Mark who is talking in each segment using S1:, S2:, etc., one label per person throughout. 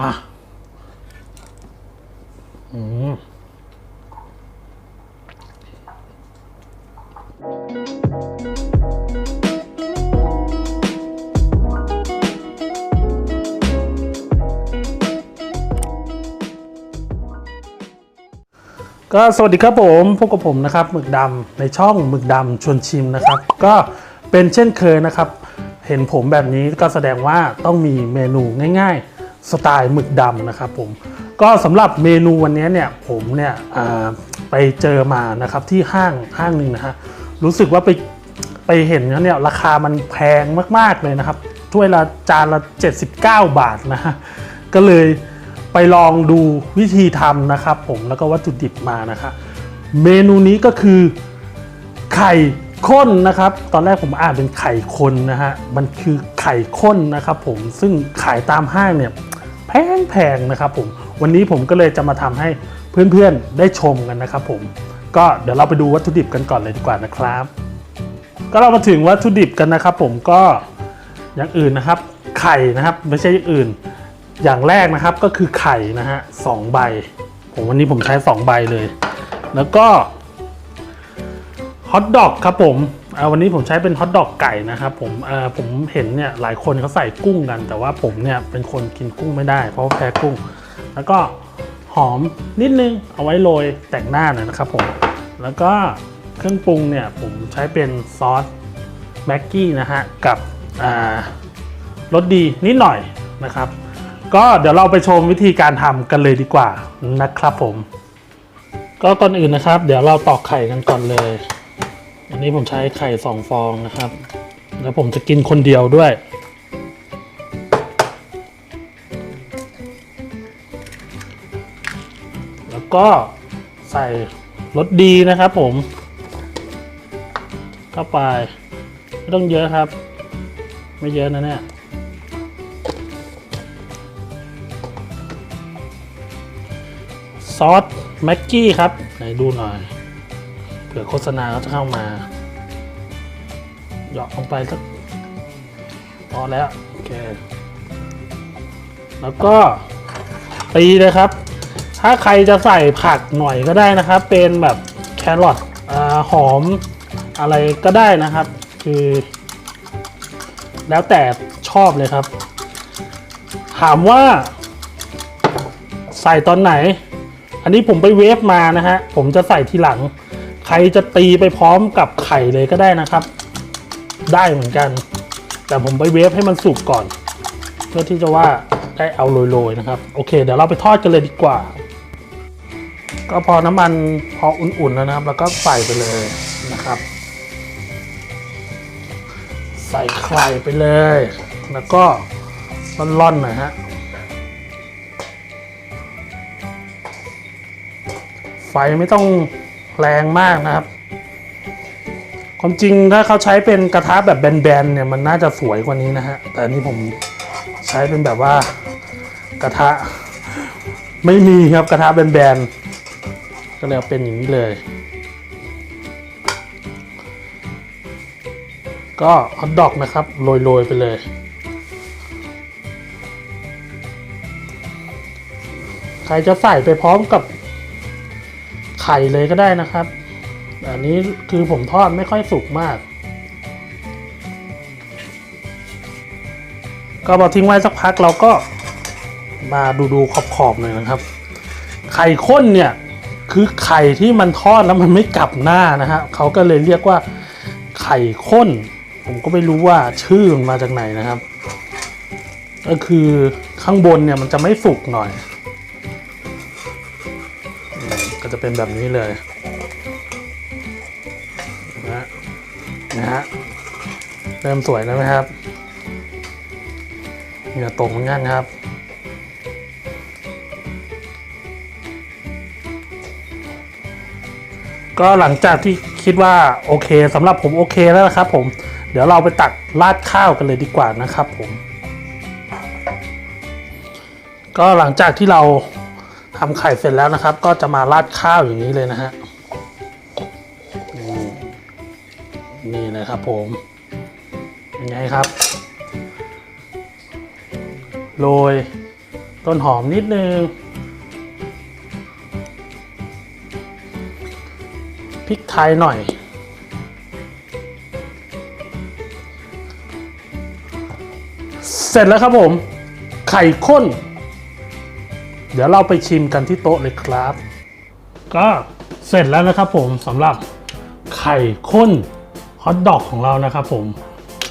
S1: มาอืมก็สวัสดีครับผมพบกับผมนะครับหมึกดำในช่องหมึกดำชวนชิมนะครับ ก็เป็นเช่นเคยนะครับ เห็นผมแบบนี้ก็แสดงว่าต้องมีเมนูง่าย ๆ สไตล์หมึกดำนะครับผมก็สำหรับเมนูวันนี้เนี่ยผมเนี่ยไปเจอมานะครับที่ห้างห้างหนึ่งนะฮะรู้สึกว่าไปไปเห็นแล้วเนี่ยราคามันแพงมากๆเลยนะครับถ้วยละจานละ 79 บาทนะฮะก็เลยไปลองดูวิธีทำนะครับผมแล้วก็วัตถุดิบมานะครับเมนูนี้ก็คือไข่ข้นนะครับ ตอนแรกผมอ่านเป็นไข่คนนะฮะมันคือไข่ข้นนะครับผมซึ่งขายตามห้างเนี่ย แพงๆนะครับผมวันนี้ผมก็เลยจะมาทำให้เพื่อนๆได้ชมกันนะครับผมก็เดี๋ยวเราไปดูวัตถุดิบกันก่อนเลยดีกว่านะครับ ก็เรามาถึงวัตถุดิบกันนะครับ ผมก็อย่างอื่นนะครับ ไข่นะครับไม่ใช่อย่างอื่น อย่างแรกนะครับก็คือไข่นะฮะสองใบ ผมวันนี้ผมใช้สองใบเลย แล้วก็ฮอทดอกครับผม วันนี้ผมใช้เป็นฮอทดอกไก่นะครับผมอ่าผมเห็นเนี่ยหลายคนเขาใส่กุ้งกัน แต่ว่าผมเนี่ยเป็นคนกินกุ้งไม่ได้ เพราะแพ้กุ้ง แล้วก็หอมนิดนึงเอาไว้โรยแต่งหน้าหน่อยนะครับผมแล้วก็เครื่องปรุงเนี่ยผมใช้เป็นซอสแม็กกี้นะฮะกับอ่ารสดีนิดหน่อยนะครับ ก็เดี๋ยวเราไปชมวิธีการทำกันเลยดีกว่านะครับผม ก็ก่อนอื่นนะครับ เดี๋ยวเราตอกไข่กันก่อนเลย อันนี้ผมใช้ไข่สองฟองนะครับ แล้วผมจะกินคนเดียวด้วย แล้วก็ใส่รสดีนะครับผม เข้าไปไม่ต้องเยอะครับ ไม่เยอะนะเนี่ยซอสแม็กกี้ครับ ไหนดูหน่อย ผื่อโฆษณาเขาจะเข้ามาหยอกลงไปสักพอแล้วโอเค แล้วก็ตีเลยครับ ถ้าใครจะใส่ผักหน่อยก็ได้นะครับ เป็นแบบแครอทหอมอะไรก็ได้นะครับ คือ แล้วแต่ชอบเลยครับ ถามว่า ใส่ตอนไหน อันนี้ผมไปเวฟมานะฮะ ผมจะใส่ทีหลัง ใครจะตีไปพร้อมกับไข่เลยก็ได้นะครับ ได้เหมือนกัน แต่ผมไปเวฟให้มันสุกก่อน เพื่อที่จะว่าได้เอาโรยๆนะครับ โอเค เดี๋ยวเราไปทอดกันเลยดีกว่า ก็พอน้ำมันพออุ่นๆแล้วนะครับ แล้วก็ใส่ไปเลยนะครับ ใส่ไข่ไปเลย แล้วก็ร่อนๆหน่อยฮะไฟไม่ต้อง แรงมากนะครับ ความจริงถ้าเขาใช้เป็นกระทะแบบแบนๆเนี่ยมันน่าจะสวยกว่านี้นะฮะ แต่นี้ผมใช้เป็นแบบว่ากระทะไม่มีครับกระทะแบนๆ ก็เลยเอาเป็นอย่างนี้เลย ก็ฮอทดอกนะครับโรยๆไปเลยใครจะใส่ไปพร้อมกับ ไข่เลยก็ได้นะครับ อันนี้คือผมทอดไม่ค่อยสุกมาก ก็พอทิ้งไว้สักพักเราก็มาดูดูขอบขอบๆหน่อยนะครับ ไข่ข้นเนี่ยคือไข่ที่มันทอดแล้วมันไม่กลับหน้านะฮะเขาก็เลยเรียกว่าไข่ข้น ผมก็ไม่รู้ว่าชื่อมันมาจากไหนนะครับ ก็คือข้างบนเนี่ยมันจะไม่สุกหน่อย จะเป็นแบบนี้เลยนะฮะนะฮะเริ่มสวยแล้วไหมครับเหงื่อตกเหมือนกันครับก็หลังจากที่คิดว่าโอเคสำหรับผมโอเคแล้วนะครับผมเดี๋ยวเราไปตักราดข้าวกันเลยดีกว่านะครับผม ก็หลังจากที่เรา ทำไข่เสร็จแล้วนะครับ ก็จะมาราดข้าวอย่างนี้เลยนะฮะนี่นี่เลยครับผมยังไงครับ โรยต้นหอมนิดนึงพริกไทยหน่อย เสร็จแล้วครับผม ไข่ข้น เดี๋ยวเราไปชิมกันที่โต๊ะเลยครับ ก็เสร็จแล้วนะครับผมสำหรับไข่ข้นฮอทดอกของเรานะครับผม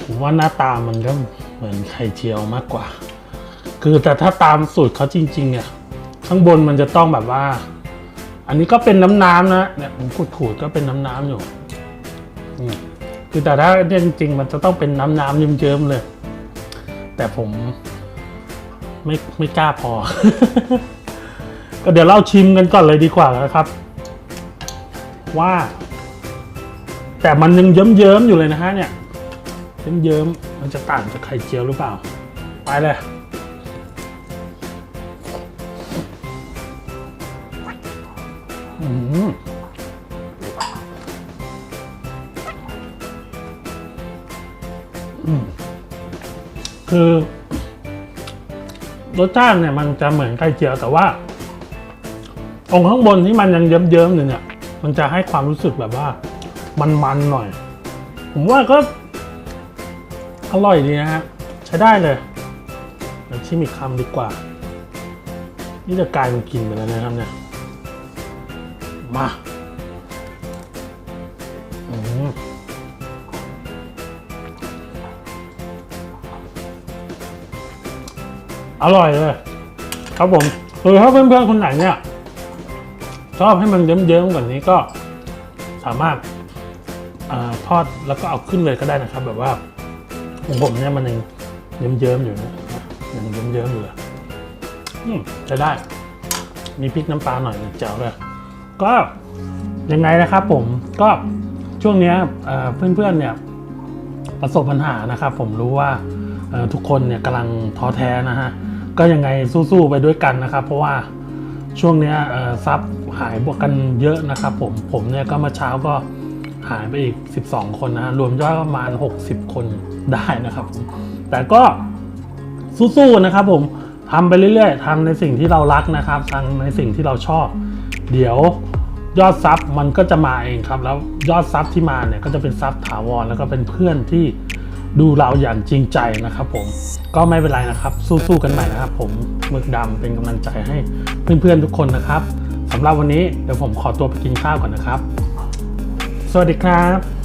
S1: ผมว่าหน้าตามันก็เหมือนไข่เจียวมากกว่า คือแต่ถ้าตามสูตรเขาจริง ๆ เนี่ย ข้างบนมันจะต้องแบบว่า อันนี้ก็เป็นน้ำน้ำๆนะเนี่ยผมขูดๆก็เป็นน้ำน้ำๆอยู่คือแต่ถ้าเนี่ยจริง ๆ มันจะต้องเป็นน้ำน้ำๆเยิ้มๆเลย แต่ผม ไม่ไม่กล้าพอ ก็เดี๋ยวเราชิมกันก่อนเลยดีกว่านะครับ ว่า แต่มันยังเยิ้มๆอยู่เลยนะฮะเนี่ยเยิ้มๆมันจะต่างจากไข่เจียวหรือเปล่า ไปเลยคือ รสชาติเนี่ยมันจะเหมือนไข่เจียวแต่ว่า องค์ข้างบนที่มันยังเยิ้มๆอยู่เนี่ย มันจะให้ความรู้สึกแบบว่า มันๆหน่อย ผมว่าก็อร่อยดีนะฮะใช้ได้เลยเดี๋ยวชิมอีกคำดีกว่า นี่จะกลายเป็นกินไปแล้วนะครับเนี่ย มา อร่อยเลย ครับผมคือถ้าเพื่อนๆคนไหนเนี่ย ชอบให้มันเยิ้มๆกว่านี้ก็สามารถอทอดแล้วก็เอาขึ้นเลยก็ได้นะครับ แบบว่าของผมเนี่ยมันยังเยิ้มๆอยู่นะยังเยิ้มๆอยู่เลยจะได้ มีพริกน้ำปลาหน่อยเจ๋วเลยก็ยังไงนะครับผมก็ช่วงนี้เพื่อนๆเนี่ยประสบปัญหานะครับ ผมรู้ว่าทุกคนเนี่ยกำลังท้อแท้นะฮะ ก็ยังไงสู้ๆไปด้วยกันนะครับ เพราะว่าช่วงนี้ซับหายบวกกันเยอะนะครับ ผมผมเนี่ยก็เมาเช้าก็หายไปอีก 12 คนนะฮะรวมยอดประมาณ 60 คนได้นะครับผมแต่ก็สู้ๆนะครับ ผมทำไปเรื่อยๆทำในสิ่งที่เรารักนะครับทำในสิ่งที่เราชอบ เดี๋ยวยอดซับมันก็จะมาเองครับ แล้วยอดซับที่มาเนี่ยก็จะเป็นซับถาวรแล้วก็เป็นเพื่อนที่ ดูเราอย่างจริงใจนะครับผมก็ไม่เป็นไรนะครับ สู้ๆกันใหม่นะครับ ผมมึกดำเป็นกำลังใจให้เพื่อนๆทุกคนนะครับสำหรับวันนี้เดี๋ยวผมขอตัวไปกินข้าวก่อนนะครับ สวัสดีครับ